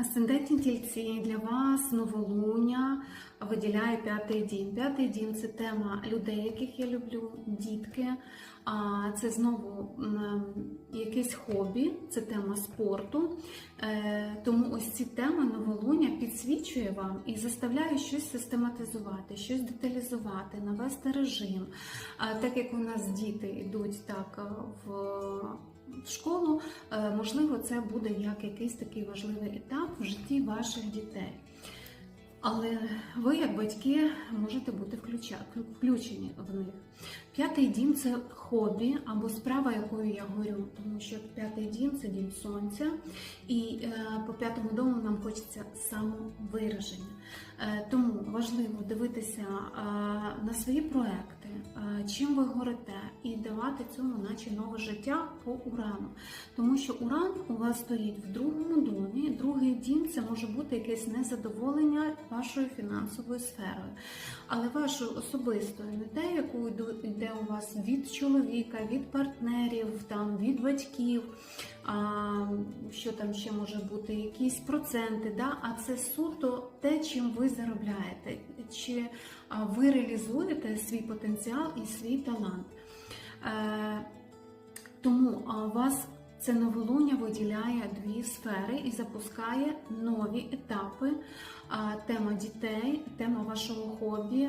Асцендентні тільці для вас новолуння виділяє п'ятий дім. П'ятий дім це тема людей, яких я люблю, дітки. А це знову якесь хобі, це тема спорту. Е, Тому ось ці теми новолуння підсвічує вам і заставляє щось систематизувати, щось деталізувати, навести режим. Так як у нас діти йдуть так е, в в школу, е, можливо, це буде як якийсь такий важливий етап в житті ваших дітей. Але ви, як батьки, можете бути включені в них. П'ятий дім це хобі або справа, якою я горю, тому що п'ятий дім це дім сонця, і е, по п'ятому дому нам хочеться самовираження. Е, тому важливо дивитися е, на свої проекти, чим ви горите, і давати цьому, наче нове життя по урану. Тому що уран у вас стоїть в другому домі. Другий дім це може бути якесь незадоволення вашою фінансовою сферою, але вашою особистою, не те, яку йде у вас від чоловіка, від партнерів, там від батьків. А, що там ще може бути, якісь проценти, да? а це суто те, чим ви заробляєте, чи ви реалізуєте свій потенціал і свій талант. Е, тому а, вас це новолуння виділяє дві сфери і запускає нові етапи. Тема дітей, тема вашого хобі.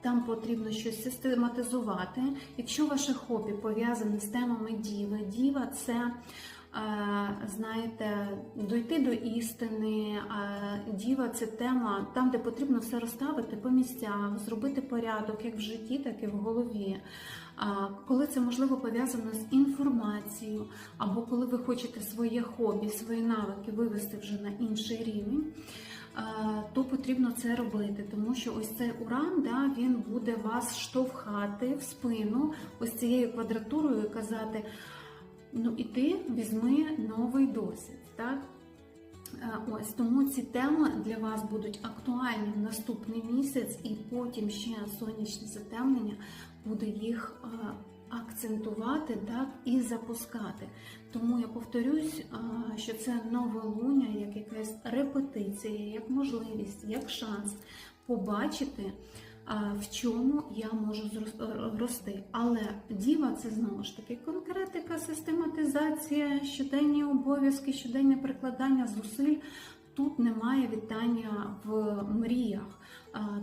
Там потрібно щось систематизувати. Якщо ваше хобі пов'язане з темами діви, діва це. Знаєте, дойти до істини, діва це тема там, де потрібно все розставити по місцях, зробити порядок як в житті, так і в голові. Коли це можливо пов'язано з інформацією, або коли ви хочете своє хобі, свої навики вивести вже на інший рівень, то потрібно це робити, тому що ось цей уран да, він буде вас штовхати в спину ось цією квадратурою і казати: ну і ти візьми новий досвід. Так? Е, Ось тому ці теми для вас будуть актуальні в наступний місяць, і потім ще сонячне затемнення буде їх е, акцентувати так і запускати. Тому я повторюсь, е, що це новолуння, як якась репетиція, як можливість, як шанс побачити. В чому я можу е, рости. Але діва це знову ж таки конкретика, систематизація, щоденні обов'язки, щоденне прикладання зусиль. Тут немає вітання в мріях.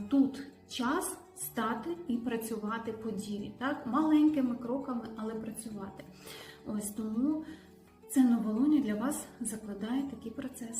Тут час стати і працювати по діві. Так? Маленькими кроками, але працювати. Ось тому це новолуння для вас закладає такий процес.